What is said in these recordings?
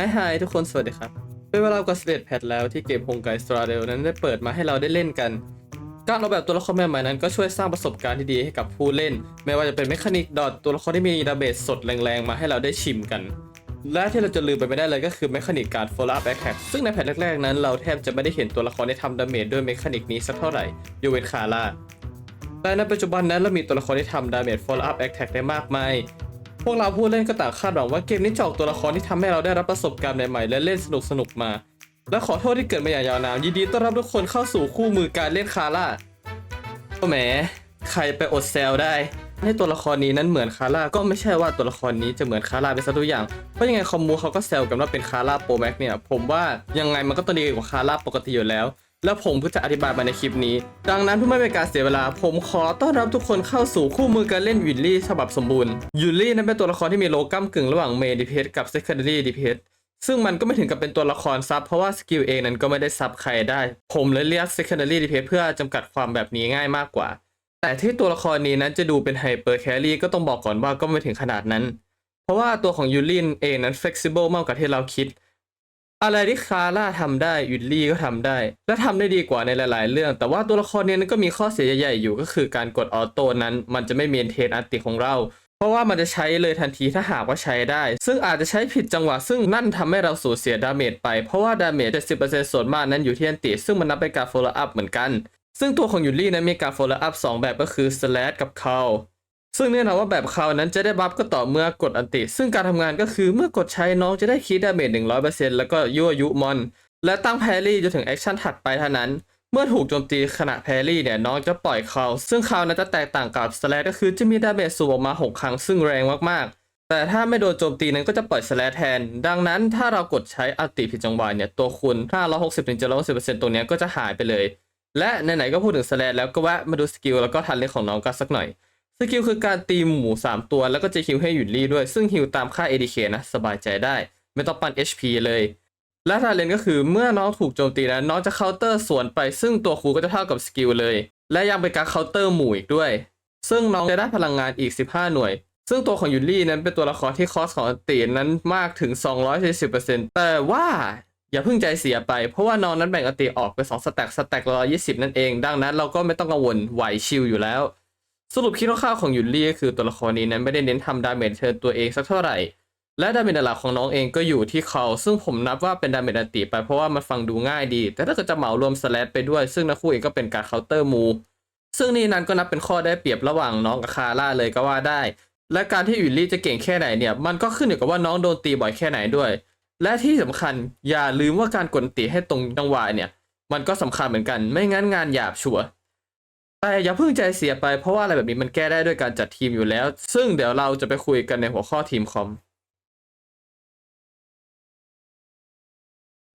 ฮายฮายทุกคนสวัสดีครับ เป็นเวลากว่า11แพทแล้วที่เกมฮงไกสตราเดลนั้นได้เปิดมาให้เราได้เล่นกัน การออกแบบตัวละครใหม่ๆนั้น ก็ช่วยสร้างประสบการณ์ที่ดีให้กับผู้เล่น ไม่ว่าจะเป็นเมคานิกดอทตัวละครที่มีดาเมจสดแรงๆ มาให้เราได้ชิมกัน และที่เราจะลืมไปไม่ได้เลยก็คือเมคานิกการ follow up attack ซึ่งในแพทแรกๆนั้น เราแทบจะไม่ได้เห็นตัวละครที่ทำดาเมจด้วยเมคานิกนี้สักเท่าไหร่ยกเวนคาร่าแต่ในปัจจุบันนั้นเรามีตัวละครที่ทำดาเมจ follow up attack ได้มากมาย พวกเราผู้เล่นก็ต่างคาดหวังว่าเกมนี้จะออกตัวละครที่ทำให้เราได้รับประสบการณ์ใหม่ๆและเล่นสนุกๆมา และขอโทษที่เกิดมาอย่างยาวนานยินดีต้อนรับทุกคนเข้าสู่คู่มือการเล่นคาร่าก็แหมใครไปอดแซวได้ ให้ตัวละครนี้นั้นเหมือนคาร่าก็ไม่ใช่ว่าตัวละครนี้จะเหมือนคาร่าไปซะทุกอย่างเพราะยังไงคอมมูเขาก็แซวกันว่าเป็นคาร่าโปรแม็กเนี่ยผมว่ายังไงมันก็ต้องดีกว่าคาร่าปกติอยู่แล้ว แล้วผมก็จะอธิบายมาในคลิปนี้ ดังนั้นเพื่อไม่เป็นการเสียเวลา ผมขอต้อนรับทุกคนเข้าสู่คู่มือการเล่นวิลลี่ฉบับสมบูรณ์วิลลี่นั้นเป็นตัวละครที่มีโลกัมกึ่งระหว่างเมดิเพกับเซคันดารีดิเพซึ่งมันก็ไม่ถึงกับเป็นตัวละครซับเพราะว่าสกิลเองนั้นก็ไม่ได้ซับใครได้ ผมเลยเรียก secondary DPS เพื่อจำกัดความแบบนี้ง่ายมากกว่า แต่ที่ตัวละครนี้นั้นจะดูเป็นไฮเปอร์แครี่ก็ต้องบอกก่อนว่าก็ไม่ถึงขนาดนั้น เพราะว่าตัวของยูรินเองนั้น flexible มากกว่าที่เราคิด อะไรที่คาร่าทำได้ยูรี่ก็ทำได้ และทำได้ดีกว่าในหลาย ๆ เรื่อง แต่ว่าตัวละครนี้นั้นก็มีข้อเสียใหญ่ๆอยู่ก็คือการกดออโต้นั้น มันจะไม่เมนเทนอันติของเรา เพราะว่ามันจะใช้เลยทันทีถ้าหากว่าใช้ได้ ซึ่งอาจจะใช้ผิดจังหวะ ซึ่งนั่นทำให้เราสูญเสียดาเมจไป เพราะว่าดาเมจ 70%ส่วนมากนั้นอยู่ที่อันติ ซึ่งมันนับเป็นการ follow up เหมือนกัน ซึ่งตัวของยูรี่นั้นมีการ follow up 2แบบก็คือ slash กับ call ซึ่งแน่นอนว่าแบบคราวนั้นจะได้บัฟก็ต่อเมื่อกดอันติ ซึ่งการทำงานก็คือเมื่อกดใช้น้องจะได้คีดดาเมจ100%แล้วก็ยั่วยุมอน และตั้งแพรี่จนถึงแอคชั่นถัดไปเท่านั้น เมื่อถูกโจมตีขณะแพรี่เนี่ยน้องจะปล่อยคาวซึ่งคาวนั้นจะแตกต่างกับสแลก็คือจะมีดาเมจสูงออกมา 6 ครั้งซึ่งแรงมากๆ แต่ถ้าไม่โดนโจมตีนั้นก็จะปล่อยสแลแทน ดังนั้นถ้าเรากดใช้อัติผิดจังหวะเนี่ยตัวคูณ560-760%ตรงนี้ยก็จะหายไปเลย และไหนๆก็พูดถึงสแลแล้วก็แวะมาดูสกิลแล้วก็ทันเลนของน้องกันสักหน่อย สกิลคือการตีหมู3 ตัวแล้วก็จะฮิวให้หยุดรีด้วย ซึ่งฮิวตามค่า ADK นะสบายใจได้ ไม่ต้องปั่น HP เลย และทาเลนก็คือเมื่อน้องถูกโจมตีนะน้องจะเคาน์เตอร์สวนไป ซึ่งตัวครูก็จะเท่ากับสกิลเลย และยังเป็นการเคาน์เตอร์หมู่อีกด้วย ซึ่งน้องจะได้พลังงานอีก 15 หน่วย ซึ่งตัวของยุลี่นั้นเป็นตัวละครที่คอสของอันตีนั้นมากถึง 240%แต่ว่าอย่าเพิ่งใจเสียไป เพราะว่าน้องนั้นแบ่งอันตีออกเป็น2สแต็กสแต็ก120 นั่นเอง ดังนั้นเราก็ไม่ต้องกังวลไหวชิลอยู่แล้ว สรุปคิดคร่าวๆของยุนลี่ก็คือตัวละครนี้นั้นไม่ได้เน้นทำดาเมจเทิร์นตัวเองสักเท่าไหร่ และดาเมจหลักของน้องเองก็อยู่ที่เขาซึ่งผมนับว่าเป็นดาเมจอันติไปเพราะว่ามันฟังดูง่ายดี แต่ถ้าเกิดจะเหมารวมสแลตไปด้วย ซึ่งนักคู่เองก็เป็นการเคาน์เตอร์มู ซึ่งนี่นั้นก็นับเป็นข้อได้เปรียบระหว่างน้องกับคาร่าเลยก็ว่าได้ และการที่ยุนลี่จะเก่งแค่ไหนเนี่ยมันก็ขึ้นอยู่กับว่าน้องโดนตีบ่อยแค่ไหนด้วย และที่สำคัญอย่าลืมว่าการกดตีให้ตรงจังหวะเนี่ยมันก็สำคัญเหมือนกัน ไม่งั้นงานหยาบชัวร์ แต่อย่าเพิ่งใจเสียไปเพราะว่าอะไรแบบนี้มันแก้ได้ด้วยการจัดทีมอยู่แล้ว ซึ่งเดี๋ยวเราจะไปคุยกันในหัวข้อทีมคอม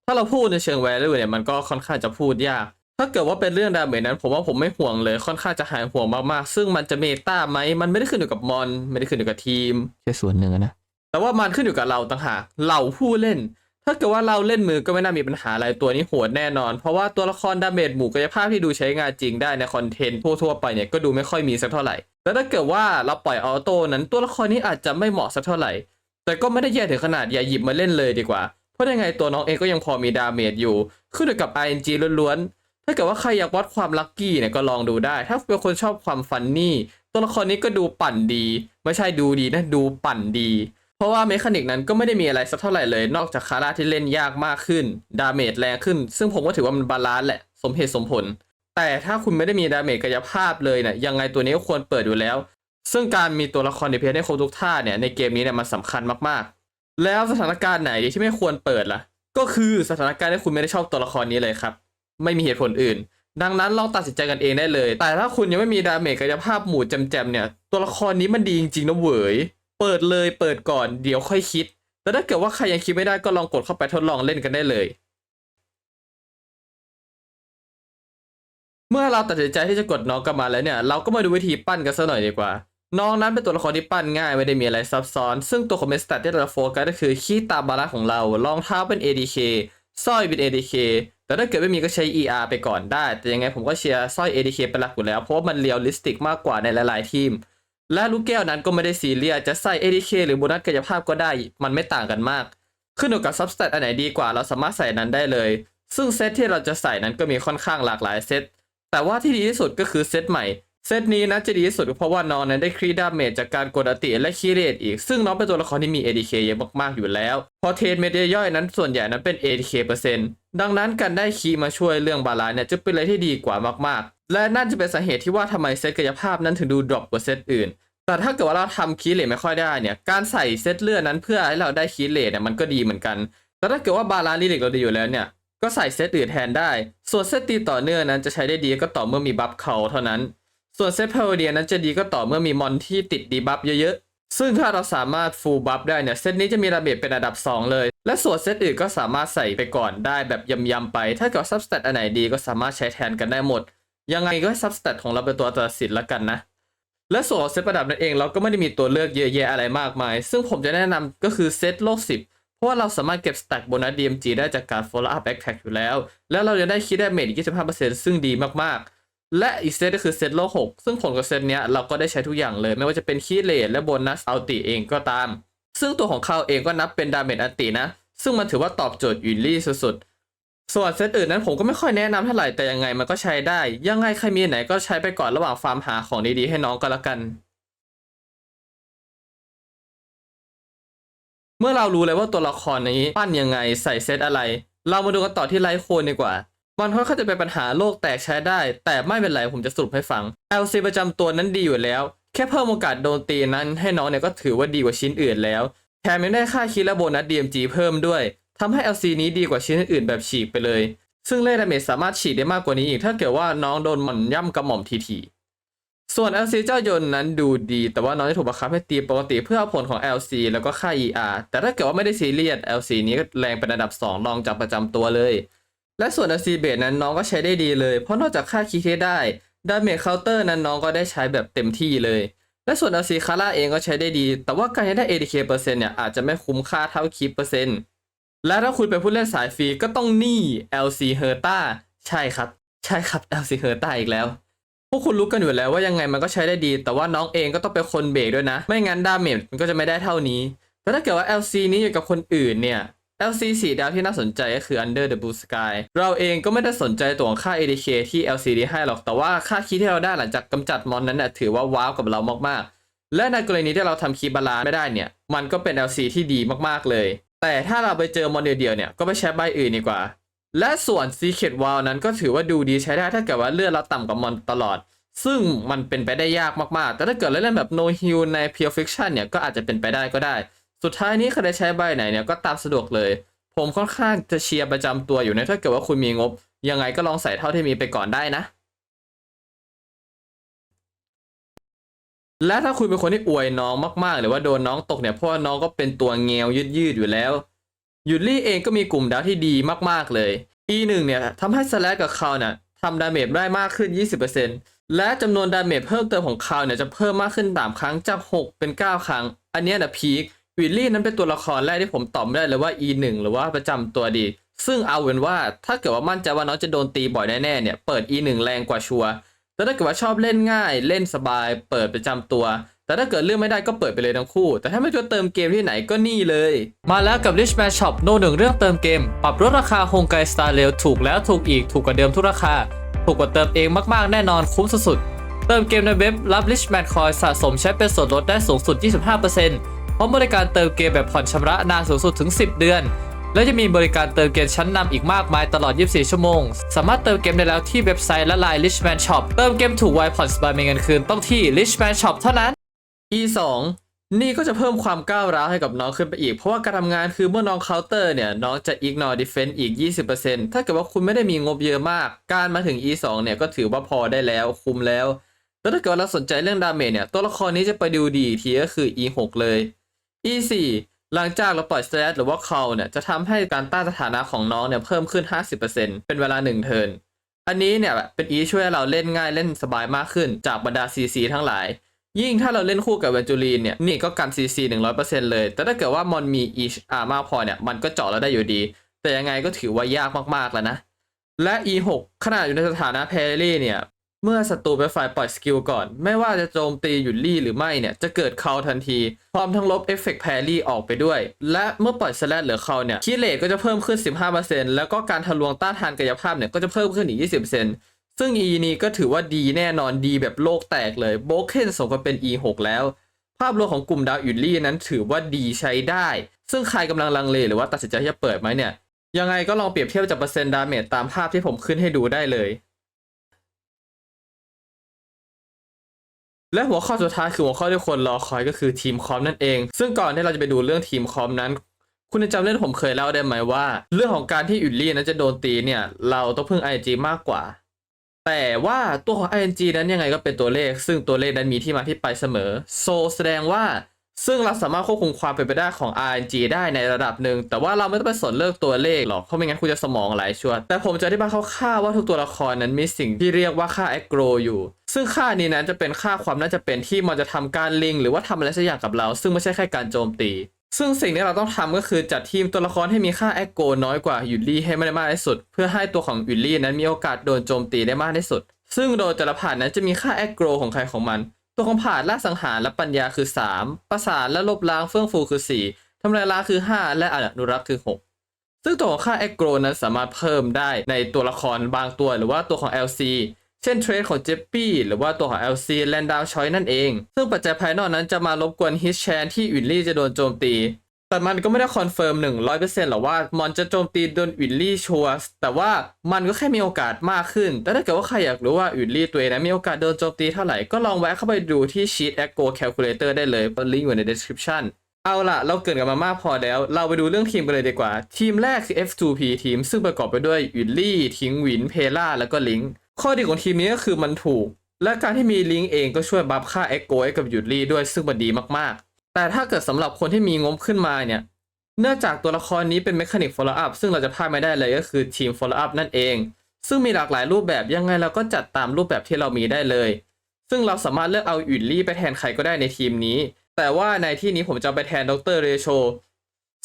ถ้าเราพูดในเชิงแวลูเนี่ยมันก็ค่อนข้างจะพูดยาก ถ้าเกิดว่าเป็นเรื่องดาเมจนั้น ผมว่าผมไม่ห่วงเลยค่อนข้างจะหายห่วงมากๆ ซึ่งมันจะเมตาไหมมันไม่ได้ขึ้นอยู่กับมอน ไม่ได้ขึ้นอยู่กับทีมแค่ส่วนหนึ่งอะนะแต่ว่ามันขึ้นอยู่กับเราต่างหากเราผู้เล่น ถ้าเกิดว่าเราเล่นมือก็ไม่น่ามีปัญหาอะไรตัวนี้โหดแน่นอน เพราะว่าตัวละครดาเมจหมู่กายภาพที่ดูใช้งานจริงได้ในคอนเทนต์ทั่วๆไปเนี่ยก็ดูไม่ค่อยมีสักเท่าไหร่แต่ถ้าเกิดว่าเราปล่อยออโต้นั้นตัวละครนี้อาจจะไม่เหมาะสักเท่าไหร่ แต่ก็ไม่ได้แย่ถึงขนาดอย่าหยิบมาเล่นเลยดีกว่า เพราะยังไงตัวน้องเองก็ยังพอมีดาเมจอยู่ ขึ้นกับ RNG ล้วนๆ ถ้าเกิดว่าใครอยากวัดความลัคกี้เนี่ยก็ลองดูได้ ถ้าเป็นคนชอบความฟันนี่ตัวละครนี้ก็ดูปั่นดี ไม่ใช่ดูดีนะดูปั่นดี ราะว่าเมคานิกนั้นก็ไม่ได้มีอะไรสักเท่าไหร่เลย นอกจากคาร่าที่เล่นยากมากขึ้น ดาเมจแรงขึ้น ซึ่งผมก็ถือว่ามันบาลานซ์แหละ สมเหตุสมผล แต่ถ้าคุณไม่ได้มีดาเมจกายภาพเลยเนี่ยยังไงตัวนี้ก็ควรเปิดอยู่แล้ว ซึ่งการมีตัวละครในเพจให้ครบทุกท่าเนี่ยในเกมนี้เนี่ยมันสำคัญมากๆ แล้วสถานการณ์ไหนที่ไม่ควรเปิดล่ะ ก็คือสถานการณ์ที่คุณไม่ได้ชอบตัวละครนี้เลยครับ ไม่มีเหตุผลอื่นดังนั้นลองตัดสินใจกันเองได้เลย แต่ถ้าคุณยังไม่มีดาเมจกายภาพหมู่แจมๆเนี่ย ตัวละครนี้มันดีจริงๆนะเหวย เปิดเลยเปิดก่อนเดี๋ยวค่อยคิดแต่ถ้าเกิดว่าใครยังคิดไม่ได้ก็ลองกดเข้าไปทดลองเล่นกันได้เลย เมื่อเราตัดสินใจที่จะกดน้องกลับมาแล้วเนี่ย เราก็มาดูวิธีปั้นกันสักหน่อยดีกว่า น้องนั้นเป็นตัวละครที่ปั้นง่ายไม่ได้มีอะไรซับซ้อน ซึ่งตัวของเมสตัดที่เราโฟกัสก็คือขี้ตาบาระของเรารองเท้าเป็น ADK สร้อยเป็น ADK แต่ถ้าเกิดไม่มีก็ใช้ ER ไปก่อนได้ แต่ยังไงผมก็เชียร์สร้อย ADK เป็นหลักอยู่แล้ว เพราะว่ามันเรียลลิสติกมากกว่าในหลาย ๆ ทีม และลูกแก้วนั้นก็ไม่ได้ซีเรียสจะใส่ ADK หรือโบนัสกายภาพก็ได้ มันไม่ต่างกันมาก ขึ้นอยู่กับซับสแตทอันไหนดีกว่าเราสามารถใส่นั้นได้เลย ซึ่งเซตที่เราจะใส่นั้นก็มีค่อนข้างหลากหลายเซต แต่ว่าที่ดีที่สุดก็คือเซตใหม่ เซตนี้นะจะดีที่สุดเพราะว่าน้องนั้นได้ครีดาเมจจากการกดอติและคีเรตอีก ซึ่งน้องเป็นตัวละครที่มี ADK เยอะมากๆอยู่แล้ว พอเทนเมเดียย่อยนั้นส่วนใหญ่นั้นเป็น ADK เปอร์เซ็นต์ ดังนั้นการได้คีมาช่วยเรื่องบาลานซ์เนี่ยจะเป็นอะไรที่ดีกว่ามากๆ และนั่นจะเป็นสาเหตุที่ว่าทำไมเซตกายภาพนั้นถึงดูดรอปกว่าเซตอื่น แต่ถ้าเกิดว่าเราทำคีเลทไม่ค่อยได้เนี่ย การใส่เซตเลือดนั้นเพื่อให้เราได้คีเลทเนี่ยมันก็ดีเหมือนกัน แต่ถ้าเกิดว่าบาลานซ์ลิลิกเราดีอยู่แล้วเนี่ย ก็ใส่เซตอื่นแทนได้ ส่วนเซตตีต่อเนื่องนั้นจะใช้ได้ดีก็ต่อเมื่อมีบัฟเขาเท่านั้น ส่วนเซตเพลเดียนั้นจะดีก็ต่อเมื่อมีมอนที่ติดดีบัฟเยอะๆ ซึ่งถ้าเราสามารถฟูลบัฟได้เนี่ยเซตนี้จะมีระเบียบเป็นอันดับ 2 เลย และส่วนเซตอื่นก็สามารถใส่ไปก่อนได้แบบยำๆไป ถ้าเกิดซับสแตทอันไหนดีก็สามารถใช้แทนกันได้หมด ยังไงก็ซับสแตทของเราเป็นตัวตัดสินละกันนะ และส่วนของเซตประดับนั่นเองเราก็ไม่ได้มีตัวเลือกเยอะแยะอะไรมากมาย ซึ่งผมจะแนะนำก็คือเซตโลก 10 เพราะว่าเราสามารถเก็บสแต็กโบนัส DMG ได้จากการ follow up backpack อยู่แล้ว แล้วเราจะได้คิดได้เมจอีก25%ซึ่งดีมากๆ และอีกเซตก็คือเซตโลก 6 ซึ่งผลกับเซตเนี้ยเราก็ได้ใช้ทุกอย่างเลย ไม่ว่าจะเป็นคีย์เลทและโบนัสอัลติเองก็ตาม ซึ่งตัวของเขาเองก็นับเป็นดาเมจอัลตินะ ซึ่งมันถือว่าตอบโจทย์ยูรี่สุดๆ ส่วนเซตอื่นนั้นผมก็ไม่ค่อยแนะนำเท่าไหร่แต่ยังไงมันก็ใช้ได้ ยังไงใครมีไหนก็ใช้ไปก่อนระหว่างฟาร์มหาของดีๆให้น้องก็แล้วกัน เมื่อเรารู้แล้วว่าตัวละครนี้ปั้นยังไงใส่เซตอะไร เรามาดูกันต่อที่ไลฟ์โคนดีกว่ามันค่อนข้างจะเป็นปัญหาโลกแตกใช้ได้ แต่ไม่เป็นไรผมจะสรุปให้ฟัง LC ประจำตัวนั้นดีอยู่แล้ว แค่เพิ่มโอกาสโดนตีนั้นให้น้องเนี่ยก็ถือว่าดีกว่าชิ้นอื่นแล้ว แถมยังได้ค่าคิดและโบนัส DMG เพิ่มด้วย ทำให้ LC นี้ดีกว่าชิ้นอื่นๆแบบฉีกไปเลย ซึ่งเล่ดาเมจสามารถฉีกได้มากกว่านี้อีก ถ้าเกิดว่าน้องโดนหม่อนย่ำกระหม่อมทีๆส่วน LC เจ้ายนนั้นดูดี แต่ว่าน้องจะถูกบังคับให้ตีปกติเพื่อเอาผลของ LC แล้วก็ค่า ER แต่ถ้าเกิดว่าไม่ได้ซีเรียส LC นี้ก็แรงเป็นอันดับ 2 รองจากประจำตัวเลย และส่วน LC เบสนั้นน้องก็ใช้ได้ดีเลย เพราะนอกจากค่าคีเทได้ดาเมจเคาน์เตอร์นั้นน้องก็ได้ใช้แบบเต็มที่เลย และส่วน LC คาร่าเองก็ใช้ได้ดี แต่ว่าการที่ได้ ADK เปอร์เซ็นต์เนี่ยอาจจะไม่คุ้มค่าเท่าคีเปอร์เซ็นต์ และถ้าคุณเป็นผู้เล่นสายฟรีก็ต้องหนี่ LC h e r t a ใช่ครับ ใช่ครับ LC h e r t a อีกแล้ว พวกคุณรู้กันอยู่แล้วว่ายังไงมันก็ใช้ได้ดี แต่ว่าน้องเองก็ต้องเป็นคนเบรกด้วยนะ ไม่งั้นดาเมจมันก็จะไม่ได้เท่านี้แต่ถ้าเกิดว่า LC นี้อยู่กับคนอื่นเนี่ย LC สีดาวที่น่าสนใจก็คือ Under the Blue Sky เราเองก็ไม่ได้สนใจตัวของค่า ADK ที่ LC นี้ให้หรอก แต่ว่าค่าคีย์ที่เราได้หลังจากกำจัดมอนนั้นน่ะถือว่าว้าวกับเรามากๆ และในกรณีที่เราทำคีย์บาลานไม่ได้เนี่ย มันก็เป็น LC ที่ดีมากๆเลย แต่ถ้าเราไปเจอมอนเดียวๆเนี่ยก็ไปใช้ใบอื่นดีกว่า และส่วน Secret Wall นั้นก็ถือว่าดูดีใช้ได้ถ้าเกิดว่าเลือดเราต่ำกว่ามอนตลอด ซึ่งมันเป็นไปได้ยากมากๆ แต่ถ้าเกิดเราเล่นแบบ no heal ใน pure fiction เนี่ยก็อาจจะเป็นไปได้ก็ได้ สุดท้ายนี้ใครได้ใช้ใบไหนเนี่ยก็ตามสะดวกเลย ผมค่อนข้างจะเชียร์ประจำตัวอยู่นะถ้าเกิดว่าคุณมีงบ ยังไงก็ลองใส่เท่าที่มีไปก่อนได้นะ และถ้าคุณเป็นคนที่อวยน้องมากๆ หรือว่าโดนน้องตกเนี่ยเพราะว่าน้องก็เป็นตัวเงวยืดๆอยู่แล้วยูรี่เองก็มีกลุ่มดาวที่ดีมากๆเลย E1 เนี่ยทำให้สแลกกับเขาเนี่ยทำดาเมจได้มากขึ้น 20%และจำนวนดาเมจเพิ่มเติมของเขาเนี่ยจะเพิ่มมากขึ้น3ครั้งจาก 6 เป็น 9 ครั้ง อันนี้นะพีควิลลี่นั้นเป็นตัวละครแรกที่ผมตอบไม่ได้เลยว่า E1 หรือว่าประจำตัวดี ซึ่งเอาเป็นว่าถ้าเกิดว่ามั่นใจว่าน้องจะโดนตีบ่อยแน่ๆเนี่ยเปิด E1 แรงกว่าชัวร์ แต่ถ้าเกิดว่าชอบเล่นง่ายเล่นสบาย เปิดประจำตัว แต่ถ้าเกิดเลือกไม่ได้ก็เปิดไปเลยทั้งคู่ แต่ถ้าไม่จะเติมเกมที่ไหนก็นี่เลย มาแล้วกับ Richman Shop โนหนึ่งเรื่องเติมเกม ปรับลดราคาโฮงไกสตาร์เรลถูกแล้วถูกอีกถูกกว่าเดิมทุกราคา ถูกกว่าเติมเองมากๆแน่นอนคุ้มสุดๆเติมเกมในเว็บรับ Richman Coin สะสมใช้เป็นส่วนลดได้สูงสุด 25%พร้อมบริการเติมเกมแบบผ่อนชำระนานสูงสุดถึง 10 เดือน และจะมีบริการเติมเกมชั้นนำอีกมากมายตลอด 24 ชั่วโมง สามารถเติมเกมได้แล้วที่เว็บไซต์และ Line Richman Shop เติมเกมถูกไวผ่อนสบายมีเงินคืนต้องที่ Richman Shop เท่านั้น E2 นี่ก็จะเพิ่มความก้าวร้าวให้กับน้องขึ้นไปอีก เพราะว่าการทำงานคือเมื่อน้องเคาน์เตอร์เนี่ย น้องจะ ignore defense อีก 20%ถ้าเกิดว่าคุณไม่ได้มีงบเยอะมาก การมาถึง E2 เนี่ยก็ถือว่าพอได้แล้วคุมแล้ว แล้วถ้าเกิดเราสนใจเรื่องดาเมจเนี่ย ตัวละครนี้จะไปดูดีอีกทีก็คือ E6 เลย E4 หลังจากเราปล่อยสเตตหรือว่า call เนี่ยจะทำให้การต้านสถานะของน้องเนี่ยเพิ่มขึ้น 50%เป็นเวลา 1 เทิร์นอันนี้เนี่ยเป็น E ช่วยเราเล่นง่ายเล่นสบายมากขึ้นจากบรรดา CC ทั้งหลาย ยิ่งถ้าเราเล่นคู่กับเวนจูรีนเนี่ยนี่ก็กัน CC 100%เลย แต่ถ้าเกิดว่ามอนมี e อามากพอเนี่ยมันก็เจาะเราได้อยู่ดี แต่ยังไงก็ถือว่ายากมากๆแล้วนะและ E6 ขนาดอยู่ในสถานะแพรรี่เนี่ย เมื่อศัตรูเป็นฝ่ายปล่อยสกิลก่อน ไม่ว่าจะโจมตีหยุดลี่หรือไม่เนี่ย จะเกิดเคาทันที พร้อมทั้งลบเอฟเฟกต์แพรี่ออกไปด้วย และเมื่อปล่อยสแลดเหลือเคาเนี่ยคีเลตก็จะเพิ่มขึ้น 15%แล้วก็การทะลวงต้านทานกายภาพเนี่ยก็จะเพิ่มขึ้นอีก 20%ซึ่ง E นี้ก็ถือว่าดีแน่นอนดีแบบโลกแตกเลยโบเคนสมกับเป็น E6 แล้ว ภาพรวมของกลุ่มดาวอิลลี่นั้นถือว่าดีใช้ได้ ซึ่งใครกำลังลังเลหรือว่าตัดสินใจที่จะเปิดไหมเนี่ยยังไงก็ลองเปรียบเทียบจากเปอร์เซ็นต์ดาเมจตามภาพที่ผมขึ้นให้ดูได้เลย และหัวข้อสุดท้ายคือหัวข้อที่คนรอคอยก็คือทีมคอมนั่นเอง ซึ่งก่อนที่เราจะไปดูเรื่องทีมคอมนั้น คุณจะจำเรื่องผมเคยเล่าได้ไหมว่า เรื่องของการที่อิลลี่นั้นจะโดนตีเนี่ย เราต้องพึ่ง IG มากกว่า แต่ว่าตัวของ ing นั้นยังไงก็เป็นตัวเลข ซึ่งตัวเลขนั้นมีที่มาที่ไปเสมอโซแสดงว่าซึ่งเราสามารถควบคุมความเป็นไปได้ของ RNG ได้ในระดับหนึ่ง แต่ว่าเราไม่ต้องไปสนเลือกตัวเลขหรอก เพราะไม่งั้นคุณจะสมองไหลชัวร์แต่ผมจะอธิบายคร่าวๆว่าทุกตัวละครนั้นมีสิ่งที่เรียกว่าค่า aggro อยู่ ซึ่งค่านี้นั้นจะเป็นค่าความน่าจะเป็นที่มันจะทำการลิง หรือว่าทำอะไรสักอย่างกับเรา ซึ่งไม่ใช่แค่การโจมตี ซึ่งสิ่งที่เราต้องทำก็คือจัดทีมตัวละครให้มีค่า aggro น้อยกว่ายุลี่ให้ไม่ได้มากที่สุด เพื่อให้ตัวของยุลี่นั้นมีโอกาสโดนโจมตีได้มากที่สุด ซึ่งโดยแต่ละผ่านนั้นจะมีค่า aggro ของใครของมัน ตัวของผ่านล่าสังหารและปัญญาคือ 3 ประสานและลบล้างเฟื่องฟูคือ 4ทำลายล้าคือ 5 และอนุรักษ์คือ 6ซึ่งตัวของค่า aggro นั้นสามารถเพิ่มได้ในตัวละครบางตัวหรือว่าตัวของ LC เช่นเทรดของเจปปี้หรือว่าตัวของ LC แลนดาวชอยนั่นเอง ซึ่งปัจจัยภายนอกนั้นจะมารบกวนฮิตแชนที่วิลลี่จะโดนโจมตี แต่มันก็ไม่ได้คอนเฟิร์ม 100%หรอกว่ามอนจะโจมตีโดนวิลลี่ชัวร์แต่ว่ามันก็แค่มีโอกาสมากขึ้น แต่ถ้าเกิดว่าใครอยากรู้ว่าวิลลี่ตัวเองนะมีโอกาสโดนโจมตีเท่าไหร่ ก็ลองแวะเข้าไปดูที่ชีต Echo Calculator ได้เลยลิงก์อยู่ใน description เอาล่ะ เราเกินกันมามากพอแล้ว เราไปดูเรื่องทีมกันเลยดีกว่า ทีมแรกคือ F2P ทีม ซึ่งประกอบไปด้วยวิลลี่ ทิงวิน เพล่า แล้วก็ลิง ข้อดีของทีมนี้ก็คือมันถูก และการที่มีลิงเองก็ช่วยบัฟค่า Echo ให้กับวิลลี่ด้วยซึ่งมันดีมากๆ แต่ถ้าเกิดสำหรับคนที่มีงบขึ้นมาเนี่ย เนื่องจากตัวละครนี้เป็นเมคานิก follow up ซึ่งเราจะพลาดไม่ได้เลยก็คือทีม follow up นั่นเอง ซึ่งมีหลากหลายรูปแบบยังไงเราก็จัดตามรูปแบบที่เรามีได้เลย ซึ่งเราสามารถเลือกเอาอิลลี่ไปแทนใครก็ได้ในทีมนี้ แต่ว่าในที่นี้ผมจะไปแทนดรเรโช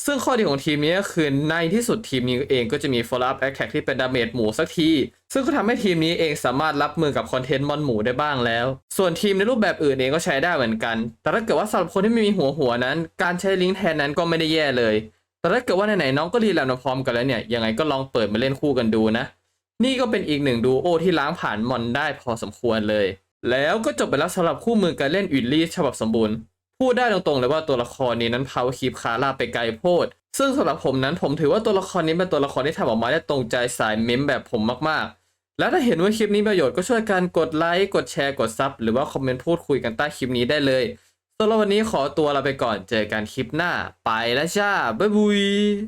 ซึ่งข้อดีของทีมนี้ก็คือในที่สุดทีมนี้เองก็จะมี follow up attack ที่เป็นดาเมจหมูสักที ซึ่งก็ทำให้ทีมนี้เองสามารถรับมือกับคอนเทนต์มอนหมูได้บ้างแล้ว ส่วนทีมในรูปแบบอื่นเองก็ใช้ได้เหมือนกัน แต่ถ้าเกิดว่าสำหรับคนที่ไม่มีหัวหัวนั้น การใช้ลิงก์แทนนั้นก็ไม่ได้แย่เลย แต่ถ้าเกิดว่าไหนๆน้องก็รีแลนด์พร้อมกันแล้วเนี่ยยังไงก็ลองเปิดมาเล่นคู่กันดูนะ นี่ก็เป็นอีกหนึ่งดูโอที่ล้างผ่านมอนได้พอสมควรเลย แล้วก็จบไปแล้วสำหรับคู่มือการเล่นอิลลี่ฉบับสมบูรณ์ พูดได้ตรงๆเลยว่าตัวละครนี้นั้นพาวคีบคาร่าไปไกลโพด ซึ่งสำหรับผมนั้นผมถือว่าตัวละครนี้เป็นตัวละครที่ทำออกมาได้ตรงใจสายเมมแบบผมมากๆ แล้วถ้าเห็นว่าคลิปนี้ประโยชน์ก็ช่วยกันกดไลค์กดแชร์กดซับหรือว่าคอมเมนต์พูดคุยกันใต้คลิปนี้ได้เลยสำหรับวันนี้ขอตัวลาไปก่อนเจอกันคลิปหน้า ไปแล้วจ้าบ๊ายบาย